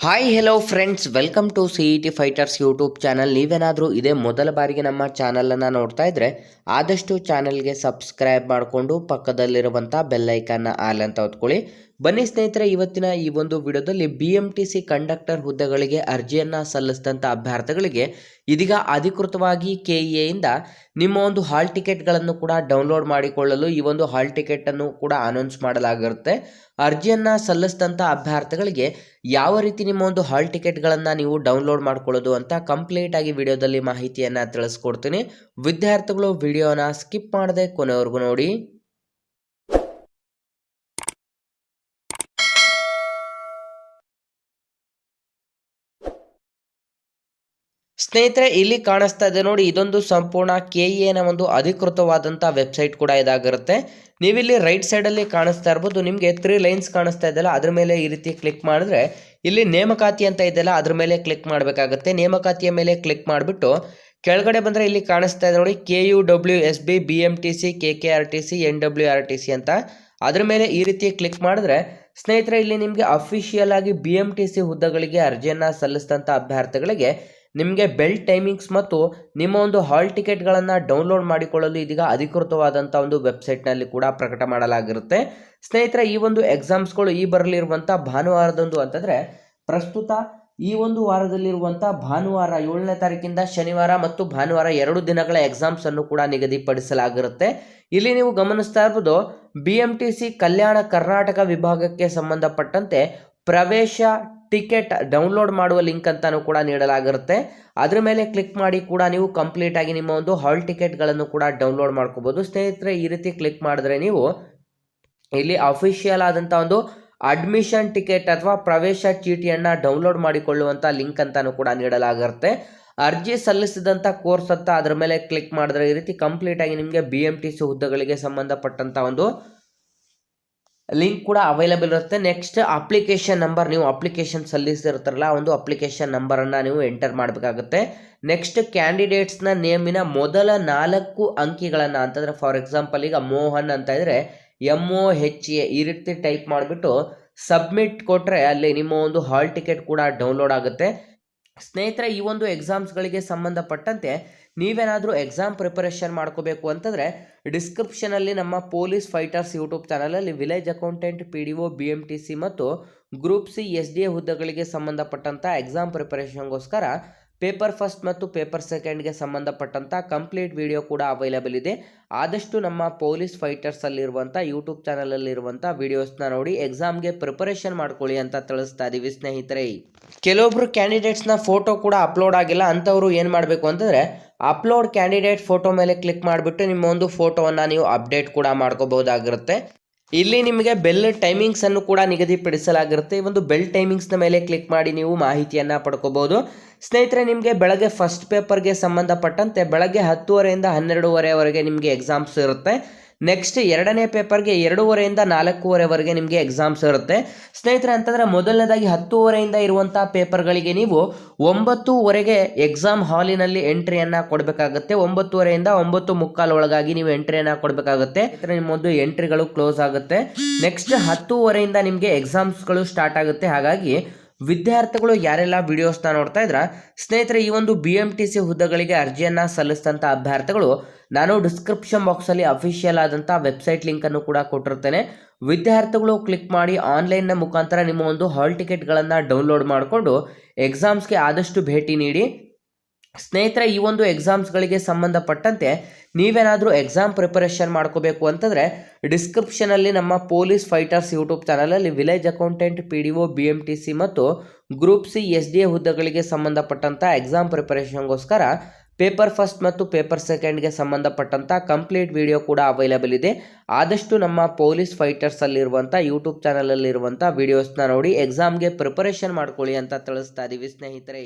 Hi hello friends welcome to C E T fighters YouTube channel ನೀವೇನಾದರೂ ಇದೇ ಮೊದಲ ಬಾರಿಗೆ ನಮ್ಮ ಚಾನಲನ್ನು ನೋಡ್ತಾ ಇದ್ದರೆ ಆದಷ್ಟು ಚಾನಲ್ಗೆ ಸಬ್ಸ್ಕ್ರೈಬ್ ಮಾಡಿಕೊಂಡು ಪಕ್ಕದಲ್ಲಿರುವಂಥ ಬೆಲ್ಲೈಕನ್ನ ಆಲ್ ಅಂತ ಹೊತ್ಕೊಳ್ಳಿ. ಬನ್ನಿ ಸ್ನೇಹಿತರೆ, ಇವತ್ತಿನ ಈ ಒಂದು ವಿಡಿಯೋದಲ್ಲಿ B M T C conductor ಹುದ್ದೆಗಳಿಗೆ ಅರ್ಜಿಯನ್ನು ಸಲ್ಲಿಸಿದಂಥ ಅಭ್ಯರ್ಥಿಗಳಿಗೆ ಇದೀಗ ಅಧಿಕೃತವಾಗಿ ಕೆ ಎಯಿಂದ ನಿಮ್ಮ ಒಂದು ಹಾಲ್ ಟಿಕೆಟ್ಗಳನ್ನು ಕೂಡ ಡೌನ್ಲೋಡ್ ಮಾಡಿಕೊಳ್ಳಲು ಈ ಒಂದು ಹಾಲ್ ಟಿಕೆಟನ್ನು ಕೂಡ ಅನೌನ್ಸ್ ಮಾಡಲಾಗಿರುತ್ತೆ. ಅರ್ಜಿಯನ್ನು ಸಲ್ಲಿಸಿದಂಥ ಅಭ್ಯರ್ಥಿಗಳಿಗೆ ಯಾವ ರೀತಿ ನಿಮ್ಮ ಒಂದು ಹಾಲ್ ಟಿಕೆಟ್ಗಳನ್ನು ನೀವು ಡೌನ್ಲೋಡ್ ಮಾಡ್ಕೊಳ್ಳೋದು ಅಂತ ಕಂಪ್ಲೀಟ್ ಆಗಿ ವಿಡಿಯೋದಲ್ಲಿ ಮಾಹಿತಿಯನ್ನು ತಿಳಿಸ್ಕೊಡ್ತೀನಿ. ವಿದ್ಯಾರ್ಥಿಗಳು, ವಿಡಿಯೋನ ಸ್ಕಿಪ್ ಮಾಡದೆ ಕೊನೆವರೆಗೂ ನೋಡಿ. ಸ್ನೇಹಿತರೆ, ಇಲ್ಲಿ ಕಾಣಿಸ್ತಾ ಇದೆ ನೋಡಿ, ಇದೊಂದು ಸಂಪೂರ್ಣ ಕೆ ಎನ ಒಂದು ಅಧಿಕೃತವಾದಂಥ ವೆಬ್ಸೈಟ್ ಕೂಡ ಇದಾಗಿರುತ್ತೆ. ನೀವಿಲ್ಲಿ ರೈಟ್ ಸೈಡಲ್ಲಿ ಕಾಣಿಸ್ತಾ ಇರ್ಬೋದು, ನಿಮಗೆ ತ್ರೀ ಲೈನ್ಸ್ ಕಾಣಿಸ್ತಾ ಇದೆಯಲ್ಲ, ಅದ್ರ ಮೇಲೆ ಈ ರೀತಿ ಕ್ಲಿಕ್ ಮಾಡಿದ್ರೆ, ಇಲ್ಲಿ ನೇಮಕಾತಿ ಅಂತ ಇದೆಯಲ್ಲ, ಅದ್ರ ಮೇಲೆ ಕ್ಲಿಕ್ ಮಾಡಬೇಕಾಗುತ್ತೆ. ನೇಮಕಾತಿಯ ಮೇಲೆ ಕ್ಲಿಕ್ ಮಾಡಿಬಿಟ್ಟು, ಕೆಳಗಡೆ ಬಂದರೆ ಇಲ್ಲಿ ಕಾಣಿಸ್ತಾ ಇದೆ ನೋಡಿ K U W S B B M T C K K R T C N W R T C ಅಂತ. ಅದ್ರ ಮೇಲೆ ಈ ರೀತಿ ಕ್ಲಿಕ್ ಮಾಡಿದ್ರೆ, ಸ್ನೇಹಿತರೆ, ಇಲ್ಲಿ ನಿಮಗೆ ಅಫಿಷಿಯಲ್ ಆಗಿ ಬಿ ಎಂ ಟಿ ಸಿ ಹುದ್ದೆಗಳಿಗೆ ಅರ್ಜಿಯನ್ನು ಸಲ್ಲಿಸಿದಂಥ ಅಭ್ಯರ್ಥಿಗಳಿಗೆ ನಿಮಗೆ ಬೆಲ್ ಟೈಮಿಂಗ್ಸ್ ಮತ್ತು ನಿಮ್ಮ ಒಂದು ಹಾಲ್ ಟಿಕೆಟ್ಗಳನ್ನು ಡೌನ್ಲೋಡ್ ಮಾಡಿಕೊಳ್ಳಲು ಇದೀಗ ಅಧಿಕೃತವಾದಂಥ ಒಂದು ವೆಬ್ಸೈಟ್ನಲ್ಲಿ ಕೂಡ ಪ್ರಕಟ ಮಾಡಲಾಗಿರುತ್ತೆ. ಸ್ನೇಹಿತರೆ, ಈ ಒಂದು ಎಕ್ಸಾಮ್ಸ್ಗಳು ಈ ಬರಲಿರುವಂಥ ಭಾನುವಾರದಂದು ಅಂತಂದರೆ ಪ್ರಸ್ತುತ ಈ ಒಂದು ವಾರದಲ್ಲಿರುವಂಥ ಭಾನುವಾರ ಏಳನೇ ತಾರೀಕಿಂದ ಶನಿವಾರ ಮತ್ತು ಭಾನುವಾರ ಎರಡು ದಿನಗಳ ಎಕ್ಸಾಮ್ಸನ್ನು ಕೂಡ ನಿಗದಿಪಡಿಸಲಾಗಿರುತ್ತೆ. ಇಲ್ಲಿ ನೀವು ಗಮನಿಸ್ತಾ ಇರ್ಬೋದು, ಬಿ ಕಲ್ಯಾಣ ಕರ್ನಾಟಕ ವಿಭಾಗಕ್ಕೆ ಸಂಬಂಧಪಟ್ಟಂತೆ ಪ್ರವೇಶ ಟಿಕೆಟ್ ಡೌನ್ಲೋಡ್ ಮಾಡುವ ಲಿಂಕ್ ಅಂತಲೂ ಕೂಡ ನೀಡಲಾಗಿರುತ್ತೆ. ಅದ್ರ ಮೇಲೆ ಕ್ಲಿಕ್ ಮಾಡಿ ಕೂಡ ನೀವು ಕಂಪ್ಲೀಟ್ ಆಗಿ ನಿಮ್ಮ ಒಂದು ಹಾಲ್ ಟಿಕೆಟ್ಗಳನ್ನು ಕೂಡ ಡೌನ್ಲೋಡ್ ಮಾಡ್ಕೋಬಹುದು ಸ್ನೇಹಿತರೆ, ಈ ರೀತಿ ಕ್ಲಿಕ್ ಮಾಡಿದ್ರೆ ನೀವು ಇಲ್ಲಿ ಅಫಿಷಿಯಲ್ ಆದಂಥ ಒಂದು ಅಡ್ಮಿಷನ್ ಟಿಕೆಟ್ ಅಥವಾ ಪ್ರವೇಶ ಚೀಟಿಯನ್ನು ಡೌನ್ಲೋಡ್ ಮಾಡಿಕೊಳ್ಳುವಂಥ ಲಿಂಕ್ ಅಂತಲೂ ಕೂಡ ನೀಡಲಾಗಿರುತ್ತೆ. ಅರ್ಜಿ ಸಲ್ಲಿಸಿದಂಥ ಕೋರ್ಸ್ ಅಂತ ಅದರ ಮೇಲೆ ಕ್ಲಿಕ್ ಮಾಡಿದ್ರೆ ಈ ರೀತಿ ಕಂಪ್ಲೀಟ್ ಆಗಿ ನಿಮಗೆ ಬಿ ಎಂ ಟಿ ಸಿ ಹುದ್ದೆಗಳಿಗೆ ಸಂಬಂಧಪಟ್ಟಂಥ ಒಂದು ಲಿಂಕ್ ಕೂಡ ಅವೈಲೇಬಲ್ ಇರುತ್ತೆ. ನೆಕ್ಸ್ಟ್ ಅಪ್ಲಿಕೇಶನ್ ನಂಬರ್ ನೀವು ಅಪ್ಲಿಕೇಶನ್ ಸಲ್ಲಿಸಿರ್ತಾರಲ್ಲ ಒಂದು ಅಪ್ಲಿಕೇಶನ್ ನಂಬರನ್ನು ನೀವು ಎಂಟರ್ ಮಾಡಬೇಕಾಗುತ್ತೆ. ನೆಕ್ಸ್ಟ್ ಕ್ಯಾಂಡಿಡೇಟ್ಸ್ನ ನೇಮಿನ ಮೊದಲ ನಾಲ್ಕು ಅಂಕಿಗಳನ್ನು ಅಂತಂದರೆ ಫಾರ್ ಎಕ್ಸಾಂಪಲ್ ಈಗ ಮೋಹನ್ ಅಂತ ಇದ್ದರೆ ಎಂ ಒ ಹೆಚ್ ಎ ಈ ರೀತಿ ಟೈಪ್ ಮಾಡಿಬಿಟ್ಟು ಸಬ್ಮಿಟ್ ಕೊಟ್ಟರೆ ಅಲ್ಲಿ ನಿಮ್ಮ ಒಂದು ಹಾಲ್ ಟಿಕೆಟ್ ಕೂಡ ಡೌನ್ಲೋಡ್ ಆಗುತ್ತೆ. ಸ್ನೇಹಿತರೆ, ಈ ಒಂದು ಎಕ್ಸಾಮ್ಸ್ಗಳಿಗೆ ಸಂಬಂಧಪಟ್ಟಂತೆ ನೀವೇನಾದರೂ ಎಕ್ಸಾಮ್ ಪ್ರಿಪರೇಷನ್ ಮಾಡ್ಕೋಬೇಕು ಅಂತಂದರೆ ಡಿಸ್ಕ್ರಿಪ್ಷನಲ್ಲಿ ನಮ್ಮ ಪೊಲೀಸ್ ಫೈಟರ್ಸ್ ಯೂಟ್ಯೂಬ್ ಚಾನಲಲ್ಲಿ village accountant P D O B M T C ಮತ್ತು group C S D A ಹುದ್ದೆಗಳಿಗೆ ಸಂಬಂಧಪಟ್ಟಂಥ ಎಕ್ಸಾಮ್ ಪ್ರಿಪರೇಷನ್ಗೋಸ್ಕರ ಪೇಪರ್ ಫಸ್ಟ್ ಮತ್ತು ಪೇಪರ್ ಸೆಕೆಂಡ್ಗೆ ಸಂಬಂಧಪಟ್ಟಂಥ ಕಂಪ್ಲೀಟ್ ವಿಡಿಯೋ ಕೂಡ ಅವೈಲೇಬಲ್ ಇದೆ. ಆದಷ್ಟು ನಮ್ಮ ಪೊಲೀಸ್ ಫೈಟರ್ಸಲ್ಲಿರುವಂಥ ಯೂಟ್ಯೂಬ್ ಚಾನಲಲ್ಲಿರುವಂಥ ವಿಡಿಯೋಸ್ನ ನೋಡಿ ಎಕ್ಸಾಮ್ಗೆ ಪ್ರಿಪರೇಷನ್ ಮಾಡ್ಕೊಳ್ಳಿ ಅಂತ ತಿಳಿಸ್ತಾ ಇದ್ದೀವಿ ಸ್ನೇಹಿತರೆ. ಕೆಲವೊಬ್ರು ಕ್ಯಾಂಡಿಡೇಟ್ಸ್ನ ಫೋಟೋ ಕೂಡ ಅಪ್ಲೋಡ್ ಆಗಿಲ್ಲ, ಅಂಥವ್ರು ಏನು ಮಾಡಬೇಕು ಅಂತಂದರೆ ಅಪ್ಲೋಡ್ ಕ್ಯಾಂಡಿಡೇಟ್ ಫೋಟೋ ಮೇಲೆ ಕ್ಲಿಕ್ ಮಾಡಿಬಿಟ್ಟು ನಿಮ್ಮ ಒಂದು ಫೋಟೋವನ್ನು ನೀವು ಅಪ್ಡೇಟ್ ಕೂಡ ಮಾಡ್ಕೋಬಹುದಾಗಿರುತ್ತೆ. ಇಲ್ಲಿ ನಿಮಗೆ ಬೆಲ್ ಟೈಮಿಂಗ್ಸ್ ಅನ್ನು ಕೂಡ ನಿಗದಿಪಡಿಸಲಾಗಿರುತ್ತೆ. ಈ ಒಂದು ಬೆಲ್ ಟೈಮಿಂಗ್ಸ್ನ ಮೇಲೆ ಕ್ಲಿಕ್ ಮಾಡಿ ನೀವು ಮಾಹಿತಿಯನ್ನು ಪಡ್ಕೋಬಹುದು. ಸ್ನೇಹಿತರೆ, ನಿಮಗೆ ಬೆಳಗ್ಗೆ ಫಸ್ಟ್ ಪೇಪರ್ಗೆ ಸಂಬಂಧಪಟ್ಟಂತೆ ಬೆಳಗ್ಗೆ ಹತ್ತುವರೆಯಿಂದ ಹನ್ನೆರಡೂವರೆವರೆಗೆ ನಿಮಗೆ ಎಕ್ಸಾಮ್ಸ್ ಇರುತ್ತೆ. ನೆಕ್ಸ್ಟ್ ಎರಡನೇ ಪೇಪರ್ಗೆ ಎರಡೂವರೆಯಿಂದ ನಾಲ್ಕೂವರೆವರೆಗೆ ನಿಮಗೆ ಎಕ್ಸಾಮ್ಸ್ ಇರುತ್ತೆ. ಸ್ನೇಹಿತರೆ, ಅಂತಂದರೆ ಮೊದಲನೇದಾಗಿ ಹತ್ತೂವರೆಯಿಂದ ಇರುವಂಥ ಪೇಪರ್ಗಳಿಗೆ ನೀವು ಒಂಬತ್ತೂವರೆಗೆ ಎಕ್ಸಾಮ್ ಹಾಲಿನಲ್ಲಿ ಎಂಟ್ರಿಯನ್ನು ಕೊಡಬೇಕಾಗುತ್ತೆ. ಒಂಬತ್ತುವರೆಯಿಂದ ಒಂಬತ್ತು ಮುಕ್ಕಾಲು ಒಳಗಾಗಿ ನೀವು ಎಂಟ್ರಿಯನ್ನು ಕೊಡಬೇಕಾಗುತ್ತೆ. ನಿಮ್ಮೊಂದು ಎಂಟ್ರಿಗಳು ಕ್ಲೋಸ್ ಆಗುತ್ತೆ. ನೆಕ್ಸ್ಟ್ ಹತ್ತೂವರೆಯಿಂದ ನಿಮಗೆ ಎಕ್ಸಾಮ್ಸ್ಗಳು ಸ್ಟಾರ್ಟ್ ಆಗುತ್ತೆ. ಹಾಗಾಗಿ ವಿದ್ಯಾರ್ಥಿಗಳು ಯಾರೆಲ್ಲ ವಿಡಿಯೋಸ್ನ ನೋಡ್ತಾ ಇದ್ರ, ಸ್ನೇಹಿತರೆ, ಈ ಒಂದು ಬಿ ಎಂ ಟಿ ಸಿ ಹುದ್ದೆಗಳಿಗೆ ಅರ್ಜಿಯನ್ನು ಸಲ್ಲಿಸಿದಂಥ ಅಭ್ಯರ್ಥಿಗಳು, ನಾನು ಡಿಸ್ಕ್ರಿಪ್ಷನ್ ಬಾಕ್ಸಲ್ಲಿ ಅಫಿಷಿಯಲ್ ಆದಂಥ ವೆಬ್ಸೈಟ್ ಲಿಂಕನ್ನು ಕೂಡ ಕೊಟ್ಟಿರ್ತೇನೆ ವಿದ್ಯಾರ್ಥಿಗಳು ಕ್ಲಿಕ್ ಮಾಡಿ ಆನ್ಲೈನ್ನ ಮುಖಾಂತರ ನಿಮ್ಮ ಒಂದು ಹಾಲ್ ಟಿಕೆಟ್ಗಳನ್ನು ಡೌನ್ಲೋಡ್ ಮಾಡಿಕೊಂಡು ಎಕ್ಸಾಮ್ಸ್ಗೆ ಆದಷ್ಟು ಭೇಟಿ ನೀಡಿ ಸ್ನೇಹಿತರೆ, ಈ ಒಂದು ಎಕ್ಸಾಮ್ಸ್ಗಳಿಗೆ ಸಂಬಂಧಪಟ್ಟಂತೆ ನೀವೇನಾದರೂ ಎಕ್ಸಾಮ್ ಪ್ರಿಪರೇಷನ್ ಮಾಡ್ಕೋಬೇಕು ಅಂತಂದರೆ ಡಿಸ್ಕ್ರಿಪ್ಷನಲ್ಲಿ ನಮ್ಮ ಪೊಲೀಸ್ ಫೈಟರ್ಸ್ ಯೂಟ್ಯೂಬ್ ಚಾನಲಲ್ಲಿ village accountant P D O B M T C ಮತ್ತು group C S D A ಹುದ್ದೆಗಳಿಗೆ ಸಂಬಂಧಪಟ್ಟಂಥ ಎಕ್ಸಾಮ್ ಪ್ರಿಪರೇಷನ್ಗೋಸ್ಕರ ಪೇಪರ್ ಫಸ್ಟ್ ಮತ್ತು ಪೇಪರ್ ಸೆಕೆಂಡ್ಗೆ ಸಂಬಂಧಪಟ್ಟಂಥ ಕಂಪ್ಲೀಟ್ ವಿಡಿಯೋ ಕೂಡ ಅವೈಲೇಬಲ್ ಇದೆ. ಆದಷ್ಟು ನಮ್ಮ ಪೊಲೀಸ್ ಫೈಟರ್ಸಲ್ಲಿರುವಂಥ ಯೂಟ್ಯೂಬ್ ಚಾನಲಲ್ಲಿರುವಂಥ ವೀಡಿಯೋಸ್ನ ನೋಡಿ ಎಕ್ಸಾಮ್ಗೆ ಪ್ರಿಪರೇಷನ್ ಮಾಡ್ಕೊಳ್ಳಿ ಅಂತ ತಿಳಿಸ್ತಾ ಇದ್ದೀವಿ ಸ್ನೇಹಿತರೆ.